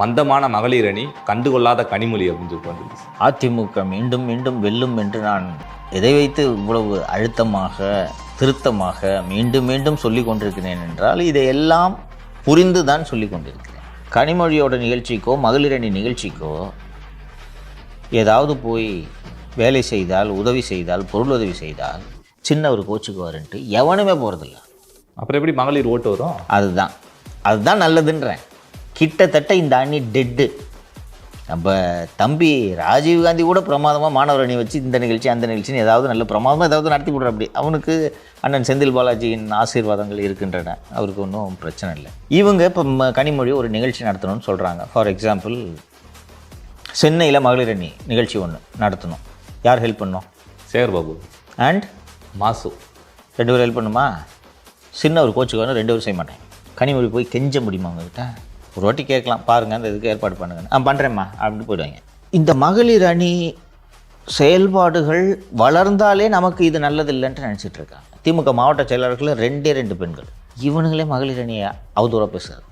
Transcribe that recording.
மந்தமான மகளிர் அணி கண்டுகொள்ளாத கனிமொழி அப்படின்னு சொல்லி வந்துருச்சு அதிமுக மீண்டும் மீண்டும் வெல்லும் என்று நான் எதை வைத்து இவ்வளவு அழுத்தமாக திருத்தமாக மீண்டும் மீண்டும் சொல்லி கொண்டிருக்கிறேன் என்றால் இதையெல்லாம் புரிந்து தான் சொல்லி கொண்டிருக்கிறேன். கனிமொழியோட நிகழ்ச்சிக்கோ மகளிரணி நிகழ்ச்சிக்கோ ஏதாவது போய் வேலை செய்தால் உதவி செய்தால் பொருள் உதவி செய்தால் சின்னவர் கோச்சுக்குவாருன்ட்டு எவனுமே போகிறதில்ல அப்புறம் எப்படி மகளிர் ஓட்டு வரும்? அதுதான். அதுதான் நல்லதுன்றேன். கிட்டத்தட்ட இந்த அணி டெட்டு நம்ம தம்பி ராஜீவ் காந்தி கூட பிரமாதமாக மாணவர் அணி வச்சு இந்த நிகழ்ச்சி அந்த நிகழ்ச்சின்னு ஏதாவது நல்ல பிரமாதமாக ஏதாவது நடத்தி விடுற அப்படி அவனுக்கு அண்ணன் செந்தில் பாலாஜியின் ஆசீர்வாதங்கள் இருக்கின்றன. அவருக்கு ஒன்றும் பிரச்சனை இல்லை. இவங்க இப்போ ம- கனிமொழி ஒரு நிகழ்ச்சி நடத்தணும்னு சொல்கிறாங்க ஃபார் எக்ஸாம்பிள் சென்னையில் மகளிர் அணி நிகழ்ச்சி ஒன்று நடத்தணும். யார் ஹெல்ப் பண்ணோம்? சேகர் பாபு அண்ட் மாசு. ரெண்டு பேரும் ஹெல்ப் பண்ணுமா? சின்ன ஒரு கோச்சுக்கு வந்து ரெண்டு பேரும் செய்ய மாட்டேன். கனிமொழி போய் கெஞ்ச முடியுமா உங்ககிட்ட? ஒரு வாட்டி கேட்கலாம் பாருங்க அந்த இதுக்கு ஏற்பாடு பண்ணுங்க ஆ பண்ணுறேம்மா அப்படின்னு போயிடுவாங்க. இந்த மகளிர் அணி செயல்பாடுகள் வளர்ந்தாலே நமக்கு இது நல்லதில்லைன்ட்டு நினச்சிட்டு இருக்காங்க. திமுக மாவட்ட செயலாளர்களில் ரெண்டே ரெண்டு பெண்கள். இவனுங்களே மகளிர் அணியை அவதூறாக பேசுறது